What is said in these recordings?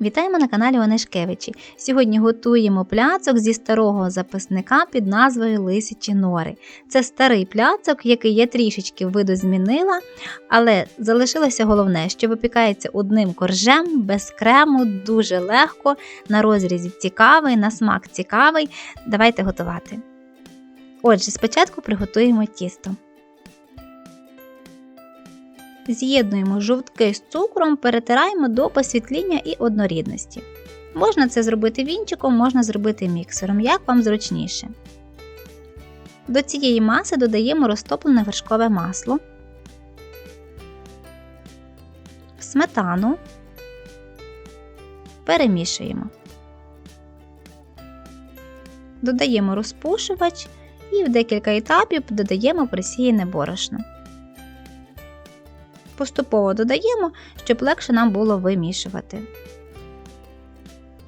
Вітаємо на каналі Онешкевичі. Сьогодні готуємо пляцок зі старого записника під назвою Лисячі нори. Це старий пляцок, який я трішечки видозмінила, але залишилося головне, що випікається одним коржем, без крему, дуже легко, на розрізі цікавий, на смак цікавий. Давайте готувати. Отже, спочатку приготуємо тісто. З'єднуємо жовтки з цукром, перетираємо до посвітління і однорідності. Можна це зробити вінчиком, можна зробити міксером, як вам зручніше. До цієї маси додаємо розтоплене вершкове масло, сметану, перемішуємо. Додаємо розпушувач і в декілька етапів додаємо просіяне борошно. Поступово додаємо, щоб легше нам було вимішувати.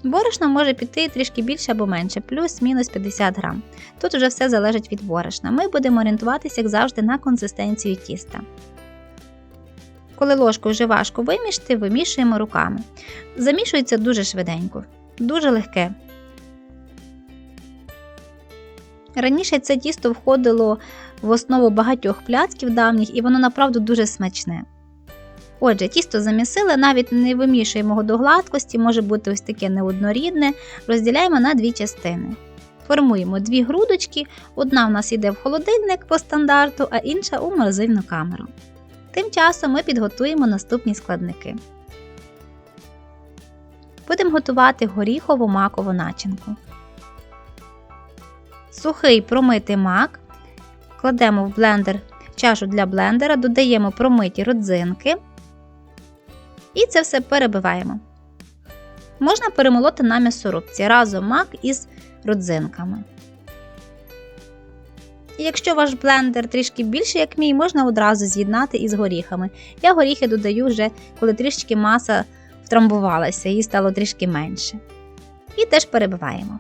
Борошна може піти трішки більше або менше, плюс-мінус 50 грам. Тут вже все залежить від борошна. Ми будемо орієнтуватися, як завжди, на консистенцію тіста. Коли ложкою вже важко вимішати, вимішуємо руками. Замішується дуже швиденько, дуже легке. Раніше це тісто входило в основу багатьох пляцків давніх, і воно направду дуже смачне. Отже, тісто замісили, навіть не вимішуємо його до гладкості, може бути ось таке неоднорідне, розділяємо на дві частини. Формуємо дві грудочки, одна в нас йде в холодильник по стандарту, а інша у морозильну камеру. Тим часом ми підготуємо наступні складники. Будемо готувати горіхову макову начинку. Сухий промитий мак кладемо в блендер чашу для блендера, додаємо промиті родзинки. І це все перебиваємо. Можна перемолоти на м'ясорубці разом мак із родзинками. Якщо ваш блендер трішки більший, як мій, можна одразу з'єднати із горіхами. Я горіхи додаю вже, коли трішки маса втрамбувалася, її стало трішки менше. І теж перебиваємо.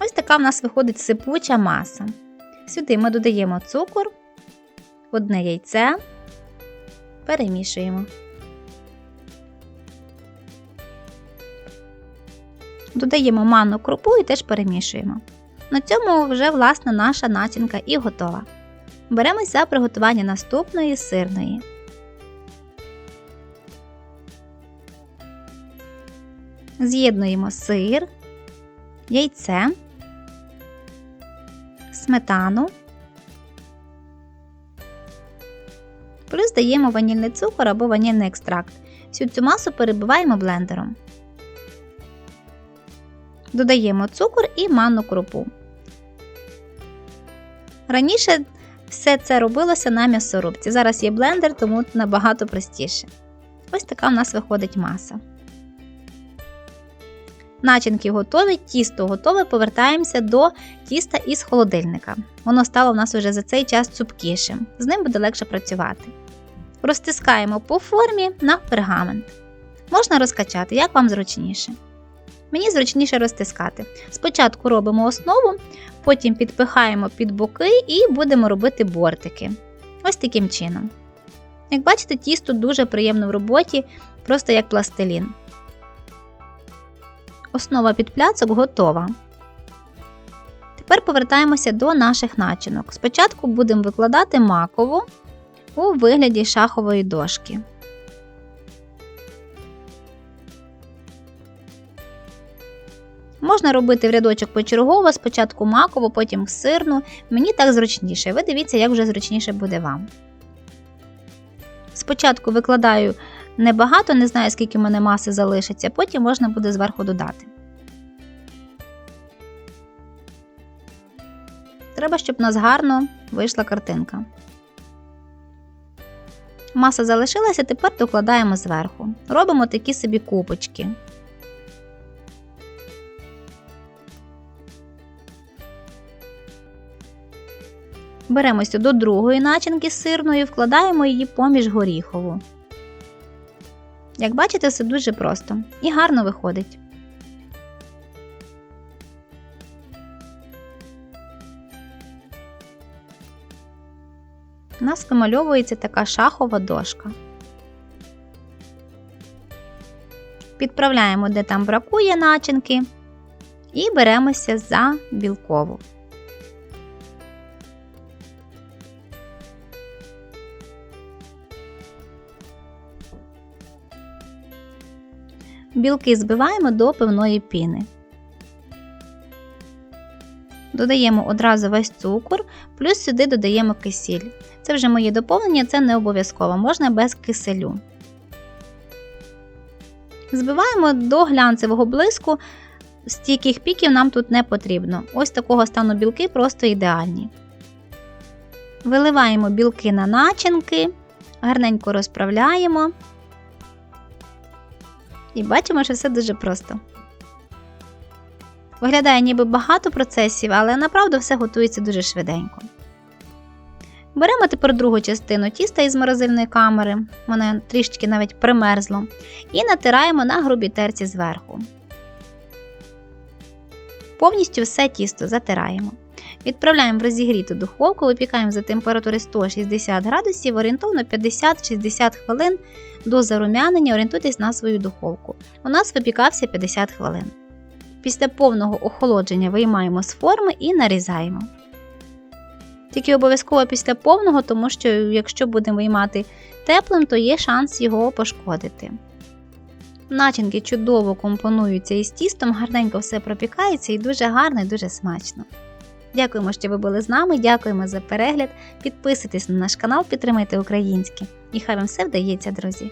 Ось така в нас виходить сипуча маса. Сюди ми додаємо цукор, одне яйце, перемішуємо. Додаємо манну крупу і теж перемішуємо. На цьому вже власне наша начинка і готова. Беремось за приготування наступної сирної. З'єднуємо сир, яйце, сметану. Плюс ванільний цукор або ванільний екстракт. Всю цю масу перебиваємо блендером. Додаємо цукор і манну крупу. Раніше все це робилося на м'ясорубці. Зараз є блендер, тому набагато простіше. Ось така в нас виходить маса. Начинки готові, тісто готове, повертаємося до тіста із холодильника. Воно стало в нас вже за цей час цупкішим, з ним буде легше працювати. Розтискаємо по формі на пергамент. Можна розкачати, як вам зручніше. Мені зручніше розтискати. Спочатку робимо основу, потім підпихаємо під боки і будемо робити бортики. Ось таким чином. Як бачите, тісто дуже приємно в роботі, просто як пластилін. Основа під пляцок готова. Тепер повертаємося до наших начинок. Спочатку будемо викладати макову у вигляді шахової дошки. Можна робити в рядочок почергово, спочатку макову, потім сирну. Мені так зручніше. Ви дивіться, як вже зручніше буде вам. Спочатку викладаю небагато, не знаю, скільки в мене маси залишиться, потім можна буде зверху додати. Треба, щоб у нас гарно вийшла картинка. Маса залишилася, тепер докладаємо зверху. Робимо такі собі купочки. Беремося до другої начинки сирної, вкладаємо її поміж горіхову. Як бачите, все дуже просто і гарно виходить. У нас вимальовується така шахова дошка. Підправляємо, де там бракує начинки, і беремося за білкову. Білки збиваємо до пивної піни. Додаємо одразу весь цукор, плюс сюди додаємо кисіль. Це вже моє доповнення, це не обов'язково, можна без киселю. Збиваємо до глянцевого блиску, стійких піків нам тут не потрібно. Ось такого стану білки просто ідеальні. Виливаємо білки на начинки, гарненько розправляємо. І бачимо, що все дуже просто. Виглядає ніби багато процесів, але направду все готується дуже швиденько. Беремо тепер другу частину тіста із морозильної камери, воно трішки навіть примерзло, і натираємо на грубій терці зверху. Повністю все тісто затираємо. Відправляємо в розігріту духовку, випікаємо за температури 160 градусів, орієнтовно 50-60 хвилин до зарум'янення, орієнтуйтесь на свою духовку. У нас випікався 50 хвилин. Після повного охолодження виймаємо з форми і нарізаємо. Тільки обов'язково після повного, тому що якщо будемо виймати теплим, то є шанс його пошкодити. Начинки чудово компонуються із тістом, гарненько все пропікається і дуже гарно і дуже смачно. Дякуємо, що ви були з нами, дякуємо за перегляд. Підписуйтесь на наш канал, підтримайте українське. І хай вам все вдається, друзі!